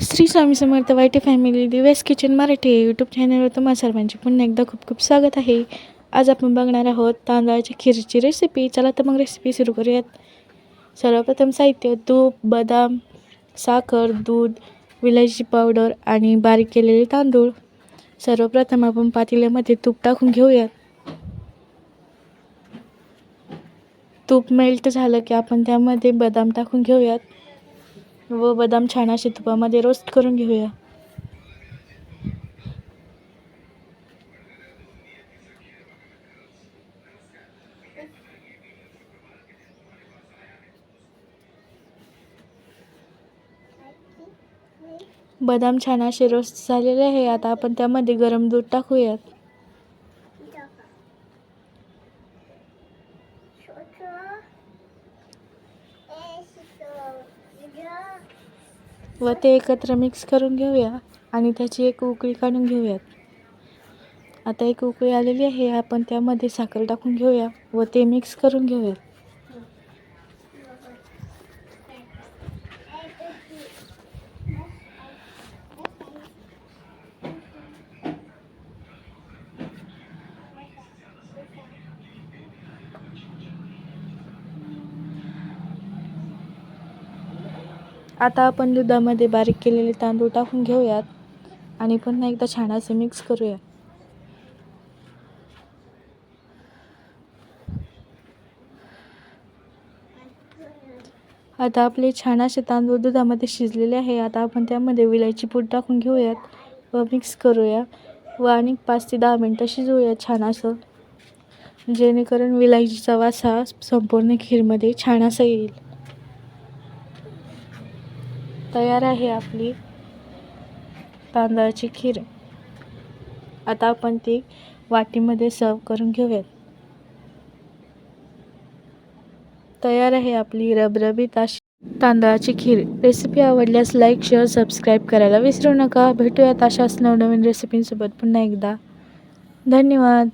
Shri Swami Samarth Y T family Divyas kitchen Marathi YouTube चॅनलवर तुम्हा सर्वांचे पुन्हा एकदा खूप खूप स्वागत आहे. आज आपण बघणार आहोत तांदळाच्या खीरची रेसिपी चला तर मग रेसिपी सुरू करूयात. सर्वप्रथम साहित्य तूप बदाम साखर दूध विलायची पावडर आणि बारीक केलेले तांदूळ. सर्वप्रथम आपण पातेल्यामध्ये तूप टाकून घेऊयात. तूप मेल्ट झालं की आपण त्यामध्ये बदाम टाकून घेऊयात. व बदाम छान असे तुपामध्ये रोस्ट करून घेऊया. बदाम छान असे रोस्ट झालेले आहे. आता आपण त्यामध्ये गरम दूध टाकूयात. व ते एकत्र मिक्स करून घेऊया आणि त्याची एक उकळी काढून घेऊयात. आता एक उकळी आलेली आहे आपण त्यामध्ये साखर टाकून घेऊया व ते मिक्स करून घेऊयात. आता आपण दुधामध्ये बारीक केलेले तांदूळ टाकून घेऊयात. आणि पुन्हा एकदा छान असं मिक्स करूया. आता आपले छान असे तांदूळ दुधामध्ये शिजलेले आहे. आता आपण त्यामध्ये विलायची पूड टाकून घेऊयात व मिक्स करूया व आणि पाच ते दहा मिनटं शिजवूया छान असं जेणेकरून विलायचीचा वास हा संपूर्ण खीरमध्ये छान असा येईल. तयार आहे आपली तांदळाची खीर. आता आपण ती वाटीमध्ये सर्व करून घेऊयात. तयार आहे आपली रबरबीत अशी तांदळाची खीर. रेसिपी आवडल्यास लाईक शेअर सबस्क्राईब करायला विसरू नका. भेटूयात अशाच नवनवीन रेसिपींसोबत पुन्हा एकदा. धन्यवाद.